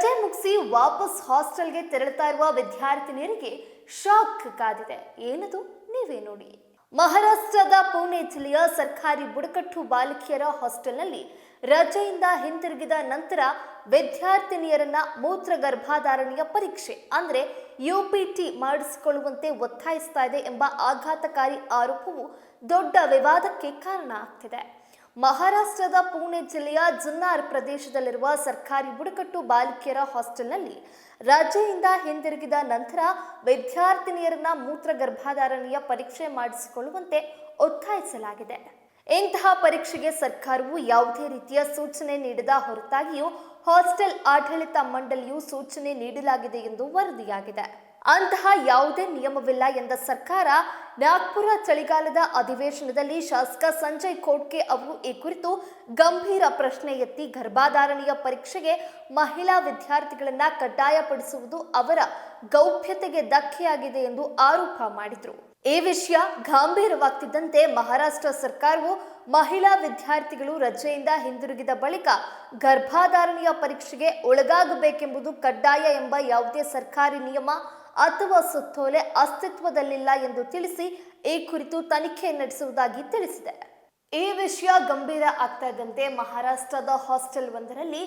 ರಜೆ ಮುಗಿಸಿ ವಾಪಸ್ ಹಾಸ್ಟೆಲ್ಗೆ ತೆರಳುತ್ತಾ ಇರುವ ವಿದ್ಯಾರ್ಥಿನಿಯರಿಗೆ ಶಾಕ್ ಕಾದಿದೆ. ಏನದು? ನೀವೇ ನೋಡಿ. ಮಹಾರಾಷ್ಟ್ರದ ಪುಣೆ ಜಿಲ್ಲೆಯ ಸರ್ಕಾರಿ ಬುಡಕಟ್ಟು ಬಾಲಕಿಯರ ಹಾಸ್ಟೆಲ್ನಲ್ಲಿ ರಜೆಯಿಂದ ಹಿಂತಿರುಗಿದ ನಂತರ ವಿದ್ಯಾರ್ಥಿನಿಯರನ್ನ ಮೂತ್ರ ಗರ್ಭಧಾರಣೆಯ ಪರೀಕ್ಷೆ, ಅಂದ್ರೆ ಯುಪಿಟಿ ಮಾಡಿಸಿಕೊಳ್ಳುವಂತೆ ಒತ್ತಾಯಿಸ್ತಾ ಇದೆ ಎಂಬ ಆಘಾತಕಾರಿ ಆರೋಪವು ದೊಡ್ಡ ವಿವಾದಕ್ಕೆ ಕಾರಣ ಆಗ್ತಿದೆ. ಮಹಾರಾಷ್ಟ್ರದ ಪುಣೆ ಜಿಲ್ಲೆಯ ಜುನ್ನಾರ್ ಪ್ರದೇಶದಲ್ಲಿರುವ ಸರ್ಕಾರಿ ಬುಡಕಟ್ಟು ಬಾಲಕಿಯರ ಹಾಸ್ಟೆಲ್ನಲ್ಲಿ ರಾಜ್ಯದಿಂದ ಹಿಂದಿರುಗಿದ ನಂತರ ವಿದ್ಯಾರ್ಥಿನಿಯರನ್ನ ಮೂತ್ರ ಗರ್ಭಧಾರಣೆಯ ಪರೀಕ್ಷೆ ಮಾಡಿಸಿಕೊಳ್ಳುವಂತೆ ಒತ್ತಾಯಿಸಲಾಗಿದೆ. ಇಂತಹ ಪರೀಕ್ಷೆಗೆ ಸರ್ಕಾರವು ಯಾವುದೇ ರೀತಿಯ ಸೂಚನೆ ನೀಡದ ಹೊರತಾಗಿಯೂ ಹಾಸ್ಟೆಲ್ ಆಡಳಿತ ಮಂಡಳಿಯು ಸೂಚನೆ ನೀಡಲಾಗಿದೆ ಎಂದು ವರದಿಯಾಗಿದೆ. ಅಂತಹ ಯಾವುದೇ ನಿಯಮವಿಲ್ಲ ಎಂದ ಸರ್ಕಾರ, ನಾಗ್ಪುರ ಚಳಿಗಾಲದ ಅಧಿವೇಶನದಲ್ಲಿ ಶಾಸಕ ಸಂಜಯ್ ಖೋಡ್ಕೆ ಅವರು ಈ ಕುರಿತು ಗಂಭೀರ ಪ್ರಶ್ನೆ ಎತ್ತಿ ಗರ್ಭಾಧಾರಣೆಯ ಪರೀಕ್ಷೆಗೆ ಮಹಿಳಾ ವಿದ್ಯಾರ್ಥಿಗಳನ್ನ ಕಡ್ಡಾಯಪಡಿಸುವುದು ಅವರ ಗೌಪ್ಯತೆಗೆ ಧಕ್ಕೆಯಾಗಿದೆ ಎಂದು ಆರೋಪ ಮಾಡಿದರು. ಈ ವಿಷಯ ಗಂಭೀರವಾಗ್ತಿದ್ದಂತೆ ಮಹಾರಾಷ್ಟ್ರ ಸರ್ಕಾರವು ಮಹಿಳಾ ವಿದ್ಯಾರ್ಥಿಗಳು ರಜೆಯಿಂದ ಹಿಂದಿರುಗಿದ ಬಳಿಕ ಗರ್ಭಾಧಾರಣೆಯ ಪರೀಕ್ಷೆಗೆ ಒಳಗಾಗಬೇಕೆಂಬುದು ಕಡ್ಡಾಯ ಎಂಬ ಯಾವುದೇ ಸರ್ಕಾರಿ ನಿಯಮ ಅಥವಾ ಸುತ್ತೋಲೆ ಅಸ್ತಿತ್ವದಲ್ಲಿಲ್ಲ ಎಂದು ತಿಳಿಸಿ ಈ ಕುರಿತು ತನಿಖೆ ನಡೆಸುವುದಾಗಿ ತಿಳಿಸಿದೆ. ಈ ವಿಷಯ ಗಂಭೀರ ಆಗ್ತಾ ಇದ್ದಂತೆ ಮಹಾರಾಷ್ಟ್ರದ ಹಾಸ್ಟೆಲ್ ಒಂದರಲ್ಲಿ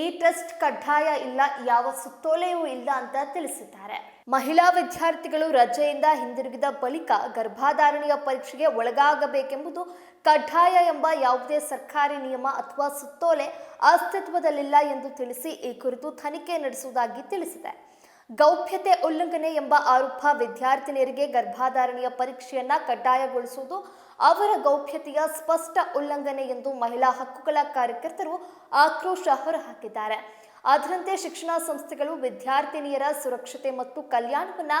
ಈ ಟೆಸ್ಟ್ ಕಡ್ಡಾಯ ಇಲ್ಲ, ಯಾವ ಸುತ್ತೋಲೆಯೂ ಇಲ್ಲ ಅಂತ ತಿಳಿಸಿದ್ದಾರೆ. ಮಹಿಳಾ ವಿದ್ಯಾರ್ಥಿಗಳು ರಜೆಯಿಂದ ಹಿಂದಿರುಗಿದ ಬಳಿಕ ಗರ್ಭಧಾರಣೆಯ ಪರೀಕ್ಷೆಗೆ ಒಳಗಾಗಬೇಕೆಂಬುದು ಕಡ್ಡಾಯ ಎಂಬ ಯಾವುದೇ ಸರ್ಕಾರಿ ನಿಯಮ ಅಥವಾ ಸುತ್ತೋಲೆ ಅಸ್ತಿತ್ವದಲ್ಲಿಲ್ಲ ಎಂದು ತಿಳಿಸಿ ಈ ಕುರಿತು ತನಿಖೆ ನಡೆಸುವುದಾಗಿ ತಿಳಿಸಿದೆ. ಗೌಪ್ಯತೆ ಉಲ್ಲಂಘನೆ ಎಂಬ ಆರೋಪ ವಿದ್ಯಾರ್ಥಿನಿಯರಿಗೆ ಗರ್ಭಧಾರಣೆಯ ಪರೀಕ್ಷೆಯನ್ನ ಕಡ್ಡಾಯಗೊಳಿಸುವುದು ಅವರ ಗೌಪ್ಯತೆಯ ಸ್ಪಷ್ಟ ಉಲ್ಲಂಘನೆ ಎಂದು ಮಹಿಳಾ ಹಕ್ಕುಗಳ ಕಾರ್ಯಕರ್ತರು ಆಕ್ರೋಶ ಹೊರಹಾಕಿದ್ದಾರೆ. ಅದರಂತೆ ಶಿಕ್ಷಣ ಸಂಸ್ಥೆಗಳು ವಿದ್ಯಾರ್ಥಿನಿಯರ ಸುರಕ್ಷತೆ ಮತ್ತು ಕಲ್ಯಾಣವನ್ನ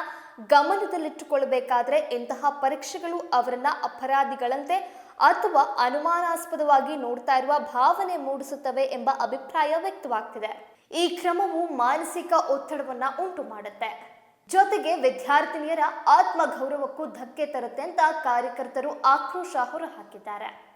ಗಮನದಲ್ಲಿಟ್ಟುಕೊಳ್ಳಬೇಕಾದರೆ ಇಂತಹ ಪರೀಕ್ಷೆಗಳು ಅವರನ್ನ ಅಪರಾಧಿಗಳಂತೆ ಅಥವಾ ಅನುಮಾನಾಸ್ಪದವಾಗಿ ನೋಡ್ತಾ ಇರುವ ಭಾವನೆ ಮೂಡಿಸುತ್ತವೆ ಎಂಬ ಅಭಿಪ್ರಾಯ ವ್ಯಕ್ತವಾಗ್ತಿದೆ. ಈ ಕ್ರಮವು ಮಾನಸಿಕ ಒತ್ತಡವನ್ನ ಉಂಟು ಮಾಡುತ್ತೆ. ಜೊತೆಗೆ ವಿದ್ಯಾರ್ಥಿನಿಯರ ಆತ್ಮಗೌರವಕ್ಕೂ ಧಕ್ಕೆ ತರುತ್ತೆ ಅಂತ ಕಾರ್ಯಕರ್ತರು ಆಕ್ರೋಶ ಹೊರಹಾಕಿದ್ದಾರೆ.